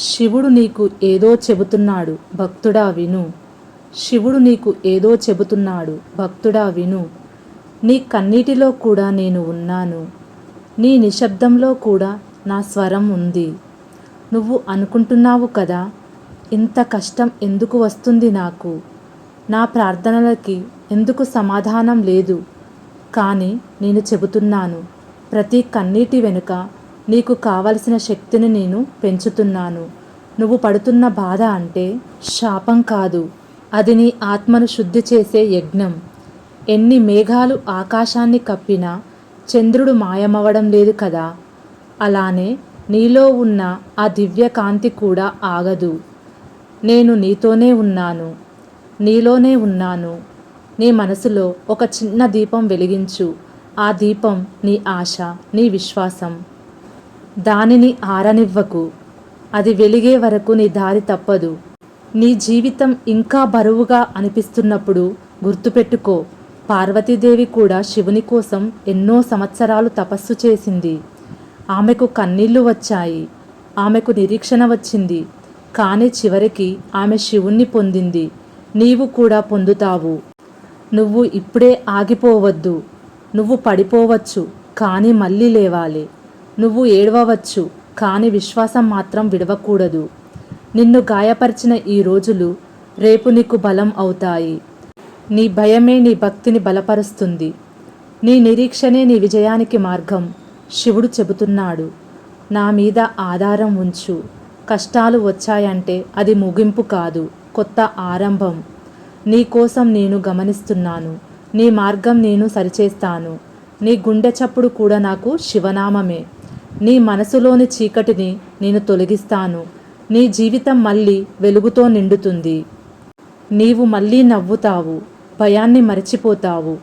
శివుడు నీకు ఏదో చెబుతున్నాడు భక్తుడా విను. శివుడు నీకు ఏదో చెబుతున్నాడు భక్తుడా విను. నీ కన్నీటిలో కూడా నేను ఉన్నాను. నీ నిశ్శబ్దంలో కూడా నా స్వరం ఉంది. నువ్వు అనుకుంటున్నావు కదా ఇంత కష్టం ఎందుకు వస్తుంది నాకు? నా ప్రార్థనలకి ఎందుకు సమాధానం లేదు? కానీ నేను చెబుతున్నాను ప్రతి కన్నీటి వెనుక నీకు కావలసిన శక్తిని నేను పెంచుతున్నాను. నువ్వు పడుతున్న బాధ అంటే శాపం కాదు. అది నీ ఆత్మను శుద్ధి చేసే యజ్ఞం. ఎన్ని మేఘాలు ఆకాశాన్ని కప్పినా చంద్రుడు మాయమవడం లేదు కదా. అలానే నీలో ఉన్న ఆ దివ్య కాంతి కూడా ఆగదు. నేను నీతోనే ఉన్నాను. నీలోనే ఉన్నాను. నీ మనసులో ఒక చిన్న దీపం వెలిగించు. ఆ దీపం నీ ఆశ నీ విశ్వాసం. దానిని ఆరనివ్వకు. అది వెలిగే వరకు నీ దారి తప్పదు. నీ జీవితం ఇంకా బరువుగా అనిపిస్తున్నప్పుడు గుర్తుపెట్టుకో. పార్వతీదేవి కూడా శివుని కోసం ఎన్నో సంవత్సరాలు తపస్సు చేసింది. ఆమెకు కన్నీళ్ళు వచ్చాయి. ఆమెకు నిరీక్షణ వచ్చింది. కానీ చివరికి ఆమె శివుణ్ణి పొందింది. నీవు కూడా పొందుతావు. నువ్వు ఇప్పుడే ఆగిపోవద్దు. నువ్వు పడిపోవచ్చు. కానీ మళ్ళీ లేవాలి. నువ్వు ఏడవవచ్చు కానీ విశ్వాసం మాత్రం విడవకూడదు. నిన్ను గాయపరిచిన ఈ రోజులు రేపు నీకు బలం అవుతాయి. నీ భయమే నీ భక్తిని బలపరుస్తుంది. నీ నిరీక్షణే నీ విజయానికి మార్గం శివుడు చెబుతున్నాడు. నా మీద ఆధారం ఉంచు. కష్టాలు వచ్చాయంటే అది ముగింపు కాదు కొత్త ఆరంభం. నీ కోసం నేను గమనిస్తున్నాను. నీ మార్గం నేను సరిచేస్తాను. నీ గుండె చప్పుడు కూడా నాకు శివనామమే. నీ మనసులోని చీకటిని నేను తొలగిస్తాను. నీ జీవితం మళ్ళీ వెలుగుతో నిండుతుంది. నీవు మళ్ళీ నవ్వుతావు. భయాన్ని మరచిపోతావు.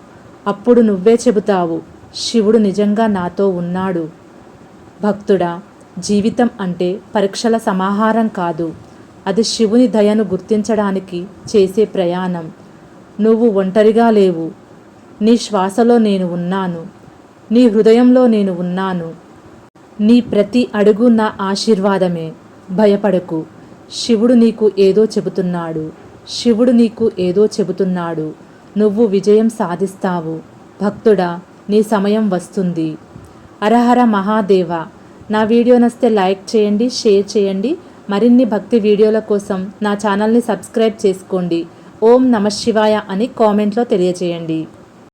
అప్పుడు నువ్వే చెబుతావు శివుడు నిజంగా నాతో ఉన్నాడు. భక్తుడా జీవితం అంటే పరీక్షల సమాహారం కాదు. అది శివుని దయను గుర్తించడానికి చేసే ప్రయాణం. నువ్వు ఒంటరిగా లేవు. నీ శ్వాసలో నేను ఉన్నాను. నీ హృదయంలో నేను ఉన్నాను. నీ ప్రతి అడుగు నా ఆశీర్వాదమే. భయపడకు. శివుడు నీకు ఏదో చెబుతున్నాడు. శివుడు నీకు ఏదో చెబుతున్నాడు. నువ్వు విజయం సాధిస్తావు. భక్తుడా నీ సమయం వస్తుంది. అరహర మహాదేవ నా వీడియో నస్తే లైక్ చేయండి షేర్ చేయండి. మరిన్ని భక్తి వీడియోల కోసం నా ఛానల్ని సబ్స్క్రైబ్ చేసుకోండి. ఓం నమ శివాయ అని కామెంట్లో తెలియజేయండి